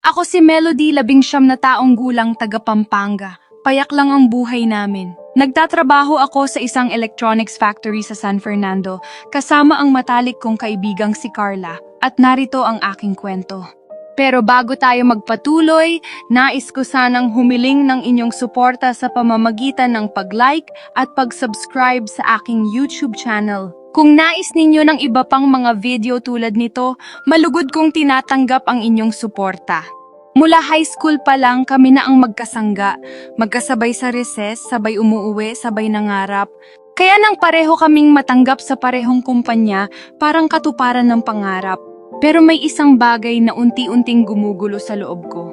Ako si Melody, labing siyam na taong gulang taga Pampanga. Payak lang ang buhay namin. Nagtatrabaho ako sa isang electronics factory sa San Fernando kasama ang matalik kong kaibigang si Carla at narito ang aking kwento. Pero bago tayo magpatuloy, nais ko sanang humiling ng inyong suporta sa pamamagitan ng pag-like at pag-subscribe sa aking YouTube channel. Kung nais ninyo ng iba pang mga video tulad nito, malugod kong tinatanggap ang inyong suporta. Mula high school pa lang kami na ang magkasangga, magkasabay sa recess, sabay umuuwi, sabay nangarap. Kaya nang pareho kaming matanggap sa parehong kumpanya, parang katuparan ng pangarap. Pero may isang bagay na unti-unting gumugulo sa loob ko.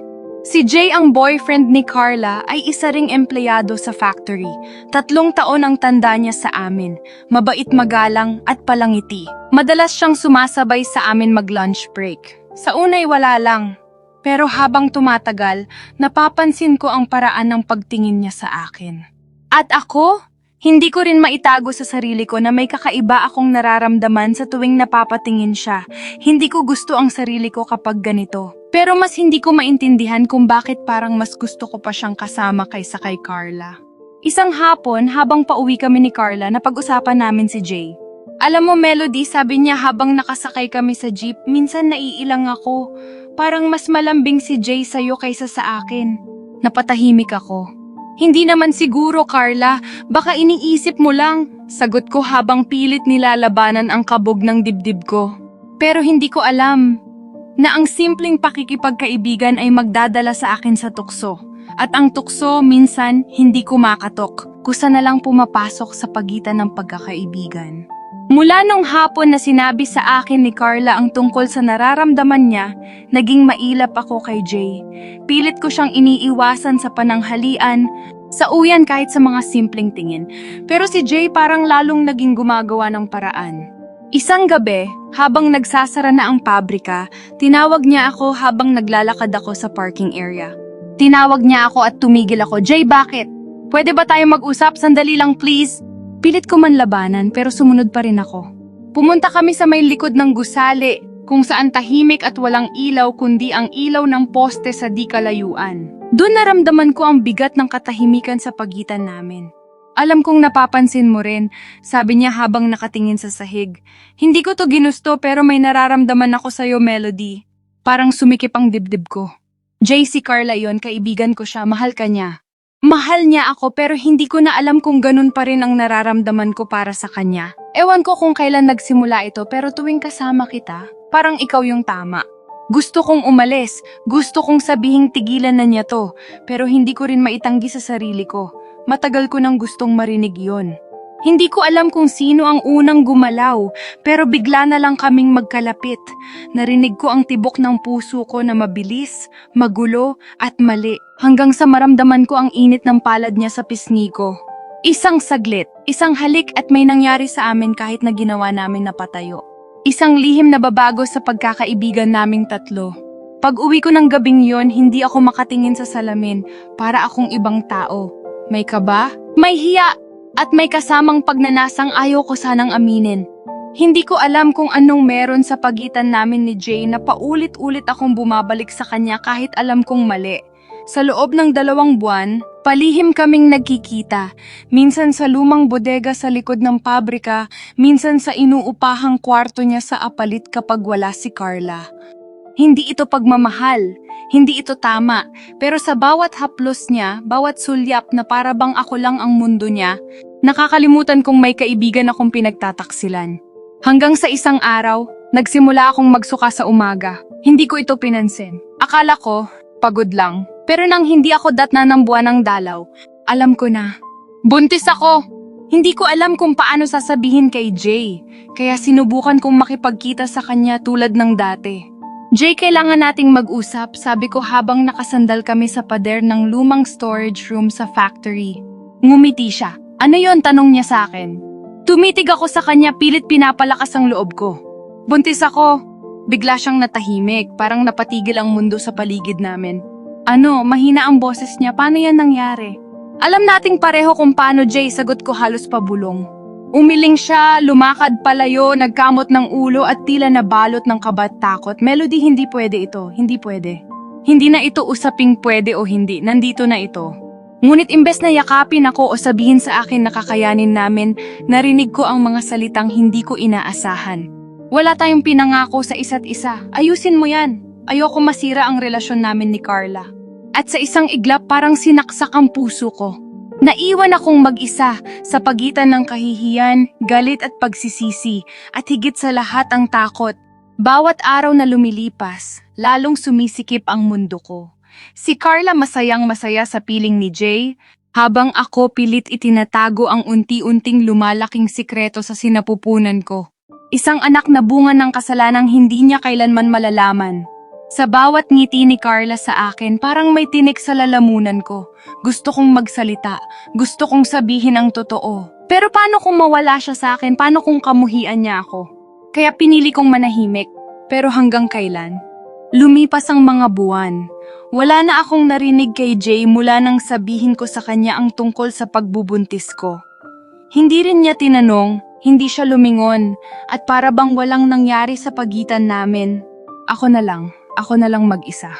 Si Jay ang boyfriend ni Carla ay isa ring empleyado sa factory. Tatlong taon ang tanda niya sa amin. Mabait magalang at palangiti. Madalas siyang sumasabay sa amin mag-lunch break. Sa unay wala lang. Pero habang tumatagal, napapansin ko ang paraan ng pagtingin niya sa akin. At ako, hindi ko rin maitago sa sarili ko na may kakaiba akong nararamdaman sa tuwing napapatingin siya. Hindi ko gusto ang sarili ko kapag ganito. Pero mas hindi ko maintindihan kung bakit parang mas gusto ko pa siyang kasama kaysa kay Carla. Isang hapon, habang pauwi kami ni Carla, napag-usapan namin si Jay. Alam mo, Melody, sabi niya habang nakasakay kami sa jeep, minsan naiilang ako. Parang mas malambing si Jay sa'yo kaysa sa akin. Napatahimik ako. Hindi naman siguro, Carla. Baka iniisip mo lang. Sagot ko habang pilit nilalabanan ang kabog ng dibdib ko. Pero hindi ko alam na ang simpleng pakikipagkaibigan ay magdadala sa akin sa tukso. At ang tukso minsan hindi kumakatok. Kusa na lang pumapasok sa pagitan ng pagkakaibigan. Mula nung hapon na sinabi sa akin ni Carla ang tungkol sa nararamdaman niya, naging mailap ako kay Jay. Pilit ko siyang iniiwasan sa pananghalian, sa uyan kahit sa mga simpleng tingin. Pero si Jay parang lalong naging gumagawa ng paraan. Isang gabi, habang nagsasara na ang pabrika, tinawag niya ako habang naglalakad ako sa parking area. Tinawag niya ako at tumigil ako, Jay bakit? Pwede ba tayo mag-usap? Sandali lang please. Pilit ko man labanan pero sumunod pa rin ako. Pumunta kami sa may likod ng gusali kung saan tahimik at walang ilaw kundi ang ilaw ng poste sa di kalayuan. Doon naramdaman ko ang bigat ng katahimikan sa pagitan namin. Alam kong napapansin mo rin, sabi niya habang nakatingin sa sahig. Hindi ko to ginusto pero may nararamdaman ako sa'yo, Melody. Parang sumikip ang dibdib ko. JC Carla yon, kaibigan ko siya, mahal ka niya. Mahal niya ako pero hindi ko na alam kung ganun pa rin ang nararamdaman ko para sa kanya. Ewan ko kung kailan nagsimula ito pero tuwing kasama kita, parang ikaw yung tama. Gusto kong umalis, gusto kong sabihing tigilan na niya to, pero hindi ko rin maitanggi sa sarili ko. Matagal ko nang gustong marinig yon. Hindi ko alam kung sino ang unang gumalaw, pero bigla na lang kaming magkalapit. Narinig ko ang tibok ng puso ko na mabilis, magulo, at mali. Hanggang sa maramdaman ko ang init ng palad niya sa pisngi ko. Isang saglit, isang halik at may nangyari sa amin kahit na ginawa namin na patayo. Isang lihim na babago sa pagkakaibigan naming tatlo. Pag uwi ko ng gabing yon, hindi ako makatingin sa salamin para akong ibang tao. May kaba? May hiya! At may kasamang pagnanasang ayaw ko sanang aminin. Hindi ko alam kung anong meron sa pagitan namin ni Jay na paulit-ulit akong bumabalik sa kanya kahit alam kong mali. Sa loob ng dalawang buwan, palihim kaming nagkikita. Minsan sa lumang bodega sa likod ng pabrika, minsan sa inuupahang kwarto niya sa apalit kapag wala si Carla. Hindi ito pagmamahal, hindi ito tama, pero sa bawat haplos niya, bawat sulyap na para bang ako lang ang mundo niya, nakakalimutan kong may kaibigan akong pinagtataksilan. Hanggang sa isang araw, nagsimula akong magsuka sa umaga. Hindi ko ito pinansin. Akala ko, pagod lang. Pero nang hindi ako datna ng buwan ng dalaw, alam ko na. Buntis ako! Hindi ko alam kung paano sasabihin kay Jay, kaya sinubukan kong makipagkita sa kanya tulad ng dati. Jay, kailangan nating mag-usap, sabi ko habang nakasandal kami sa pader ng lumang storage room sa factory. Ngumiti siya. Ano yon tanong niya sa akin. Tumitig ako sa kanya pilit pinapalakas ang loob ko. Buntis ako. Bigla siyang natahimik, parang napatigil ang mundo sa paligid namin. Ano, mahina ang boses niya, paano yan nangyari? Alam nating pareho kung paano Jay, sagot ko halos pabulong. Umiling siya, lumakad palayo, nagkamot ng ulo at tila nabalot ng kabat takot. Melody, hindi pwede ito, hindi pwede. Hindi na ito usaping pwede o hindi, nandito na ito. Ngunit imbes na yakapin ako o sabihin sa akin na kakayanin namin, narinig ko ang mga salitang hindi ko inaasahan. Wala tayong pinangako sa isa't isa. Ayusin mo yan. Ayoko masira ang relasyon namin ni Carla. At sa isang iglap parang sinaksak ang puso ko. Naiwan akong mag-isa sa pagitan ng kahihiyan, galit at pagsisisi, at higit sa lahat ang takot. Bawat araw na lumilipas, lalong sumisikip ang mundo ko. Si Carla masayang masaya sa piling ni Jay, habang ako pilit itinatago ang unti-unting lumalaking sikreto sa sinapupunan ko. Isang anak na bunga ng kasalanang hindi niya kailanman malalaman. Sa bawat ngiti ni Carla sa akin, parang may tinik sa lalamunan ko. Gusto kong magsalita. Gusto kong sabihin ang totoo. Pero paano kung mawala siya sa akin? Paano kung kamuhian niya ako? Kaya pinili kong manahimik. Pero hanggang kailan? Lumipas ang mga buwan. Wala na akong narinig kay Jay mula nang sabihin ko sa kanya ang tungkol sa pagbubuntis ko. Hindi rin niya tinanong, hindi siya lumingon, at para bang walang nangyari sa pagitan namin. Ako na lang, ako na lang mag-isa.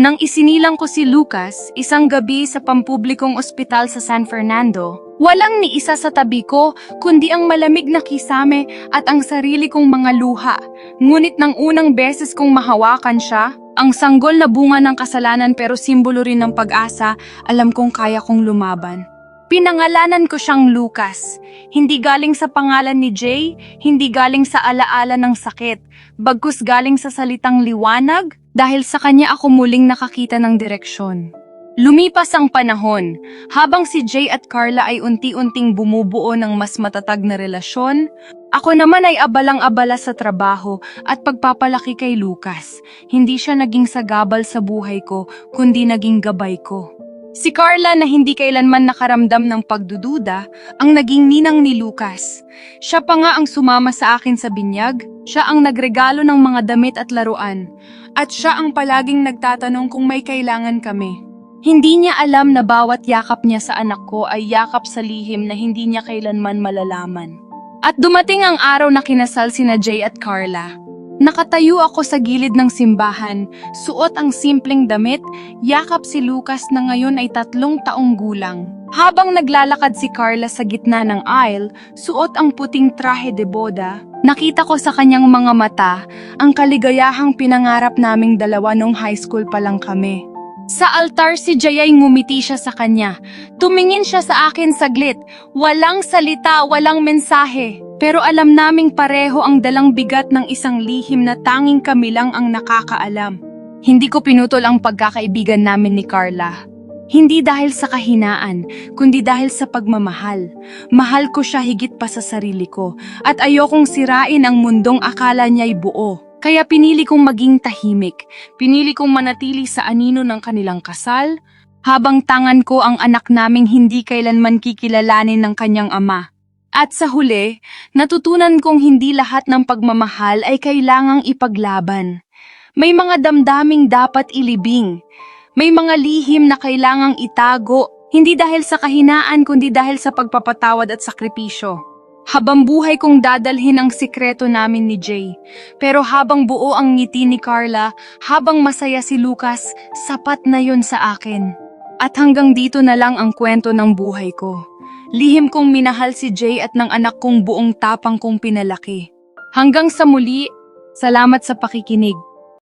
Nang isinilang ko si Lucas, isang gabi sa pampublikong ospital sa San Fernando, walang ni isa sa tabi ko, kundi ang malamig na kisame at ang sarili kong mga luha. Ngunit nang unang beses kong mahawakan siya, ang sanggol na bunga ng kasalanan pero simbolo rin ng pag-asa, alam kong kaya kong lumaban. Pinangalanan ko siyang Lucas. Hindi galing sa pangalan ni Jay, hindi galing sa alaala ng sakit, bagkus galing sa salitang liwanag dahil sa kanya ako muling nakakita ng direksyon. Lumipas ang panahon, habang si Jay at Carla ay unti-unting bumubuo ng mas matatag na relasyon, ako naman ay abalang-abala sa trabaho at pagpapalaki kay Lucas. Hindi siya naging sagabal sa buhay ko, kundi naging gabay ko. Si Carla na hindi kailanman nakaramdam ng pagdududa, ang naging ninang ni Lucas. Siya pa nga ang sumama sa akin sa binyag, siya ang nagregalo ng mga damit at laruan, at siya ang palaging nagtatanong kung may kailangan kami. Hindi niya alam na bawat yakap niya sa anak ko ay yakap sa lihim na hindi niya kailanman malalaman. At dumating ang araw na kinasal sina Jay at Carla. Nakatayo ako sa gilid ng simbahan, suot ang simpleng damit, yakap si Lucas na ngayon ay tatlong taong gulang. Habang naglalakad si Carla sa gitna ng aisle, suot ang puting trahe de boda, nakita ko sa kanyang mga mata ang kaligayahang pinangarap naming dalawa nung high school pa lang kami. Sa altar si Jay ay ngumiti siya sa kanya. Tumingin siya sa akin saglit. Walang salita, walang mensahe. Pero alam naming pareho ang dalang bigat ng isang lihim na tanging kami lang ang nakakaalam. Hindi ko pinutol ang pagkakaibigan namin ni Carla. Hindi dahil sa kahinaan, kundi dahil sa pagmamahal. Mahal ko siya higit pa sa sarili ko, at ayokong sirain ang mundong akala niya'y buo. Kaya pinili kong maging tahimik. Pinili kong manatili sa anino ng kanilang kasal, habang tangan ko ang anak naming hindi kailanman kikilalanin ng kanyang ama. At sa huli, natutunan kong hindi lahat ng pagmamahal ay kailangang ipaglaban. May mga damdaming dapat ilibing. May mga lihim na kailangang itago, hindi dahil sa kahinaan kundi dahil sa pagpapatawad at sakripisyo. Habang buhay kong dadalhin ang sikreto namin ni Jay. Pero habang buo ang ngiti ni Carla, habang masaya si Lucas, sapat na yon sa akin. At hanggang dito na lang ang kwento ng buhay ko. Lihim kong minahal si Jay at ng anak kong buong tapang kong pinalaki. Hanggang sa muli, salamat sa pakikinig.